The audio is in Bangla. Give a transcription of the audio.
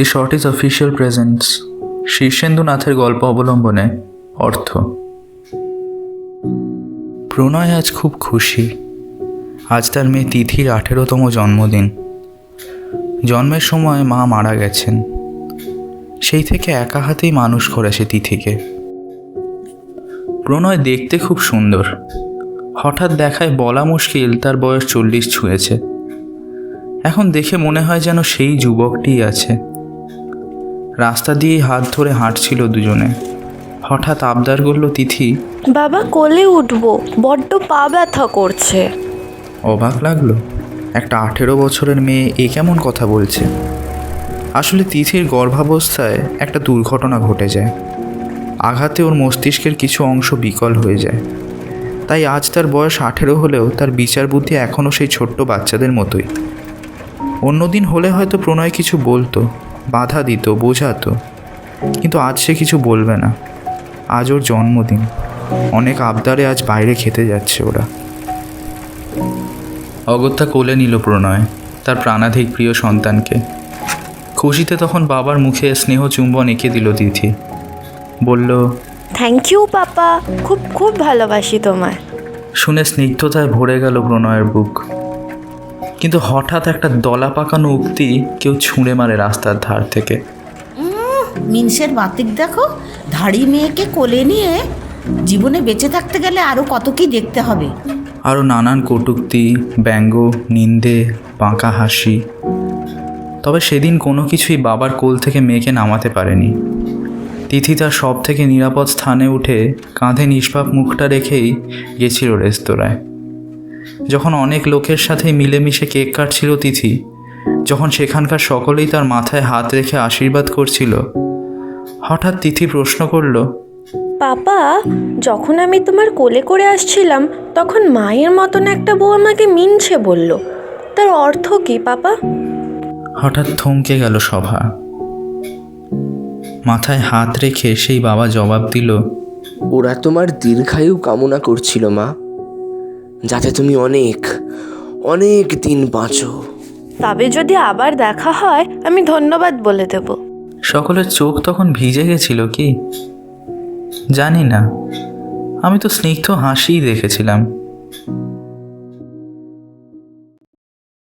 The short is official presence শীর্ষেন্দুনাথের গল্প অবলম্বনে অর্থ। প্রণয় আজ খুব খুশি। আজ তার মেয়ে তিথির আঠেরোতম জন্মদিন। জন্মের সময় মা মারা গেছেন। সেই থেকে একা হাতেই মানুষ করেছে তিথিকে। প্রণয় দেখতে খুব সুন্দর। হঠাৎ দেখায় বলা মুশকিল তার বয়স চল্লিশ ছুঁয়েছে। এখন দেখে মনে হয় যেন সেই যুবকটিই আছে। রাস্তা দিয়ে হাত ধরে হাঁটছিল দুজনে। হঠাৎ আবদার করল তিথি বাবা কোলে উঠবো। বড্ড পা ব্যথা করছে। অবাক লাগল একটা আঠেরো বছরের মেয়ে এ কেমন কথা বলছে। আসলে তিথির গর্ভাবস্থায় একটা দুর্ঘটনা ঘটে যায়। আঘাতে ওর মস্তিষ্কের কিছু অংশ বিকল হয়ে যায়। তাই আজ তার বয়স আঠেরো হলেও তার বিচার বুদ্ধি এখনও সেই ছোট্ট বাচ্চাদের মতোই। অন্যদিন হলে হয়তো প্রণয় কিছু বলতো বাধা দিত বোঝাতো। কিন্তু আজ সে কিছু বলবে না। আজ ওর জন্মদিন। অনেক আবদারে আজ বাইরে খেতে যাচ্ছে ওরা। অগত্যা কোলে নিল প্রণয় তার প্রাণাধিক প্রিয় সন্তানকে। খুশিতে তখন বাবার মুখে স্নেহ চুম্বন এঁকে দিল তিথি। বলল থ্যাংক ইউ পাপা। খুব খুব ভালোবাসি তোমায়। শুনে স্নিগ্ধতায় ভরে গেল প্রণয়ের বুক। কিন্তু হঠাৎ একটা দলা পাকানো উক্তি কেউ ছুঁড়ে মারে রাস্তার ধার থেকে। মিনসের বাতিক দেখো ধাড়ি মেয়েকে কোলে নিয়ে জীবনে বেঁচে থাকতে গেলে আরও কত কি দেখতে হবে। আরও নানান কটূক্তি ব্যঙ্গ নিন্দে বাঁকা হাসি। তবে সেদিন কোনো কিছুই বাবার কোল থেকে মেয়েকে নামাতে পারেনি। তিথি তার সব থেকে নিরাপদ স্থানে উঠে কাঁধে নিষ্পাপ মুখটা রেখেই গেছিল রেস্তোরাঁয়। যখন অনেক লোকের সাথে মিলেমিশে কেক কাটছিল তিথি যখন সেখানকার সকলেই তার মাথায় হাত রেখে আশীর্বাদ করছিল হঠাৎ তিথি প্রশ্ন করল পাপা যখন আমি তোমার কোলে করে আসছিলাম তখন মায়ের মতন একটা বউ আমাকে মিনছে বলল। তার অর্থ কি পাপা? হঠাৎ থমকে গেল সভা। মাথায় হাত রেখে সেই বাবা জবাব দিল ওরা তোমার দীর্ঘায়ু কামনা করছিল মা। যাতে তুমি অনেক অনেক দিন বাঁচো। তবে যদি আবার দেখা হয় আমি ধন্যবাদ বলে দেব। সকলের চোখ তখন ভিজে গেছিল কি? জানি না। আমি তো স্নিগ্ধ হাসিই দেখেছিলাম।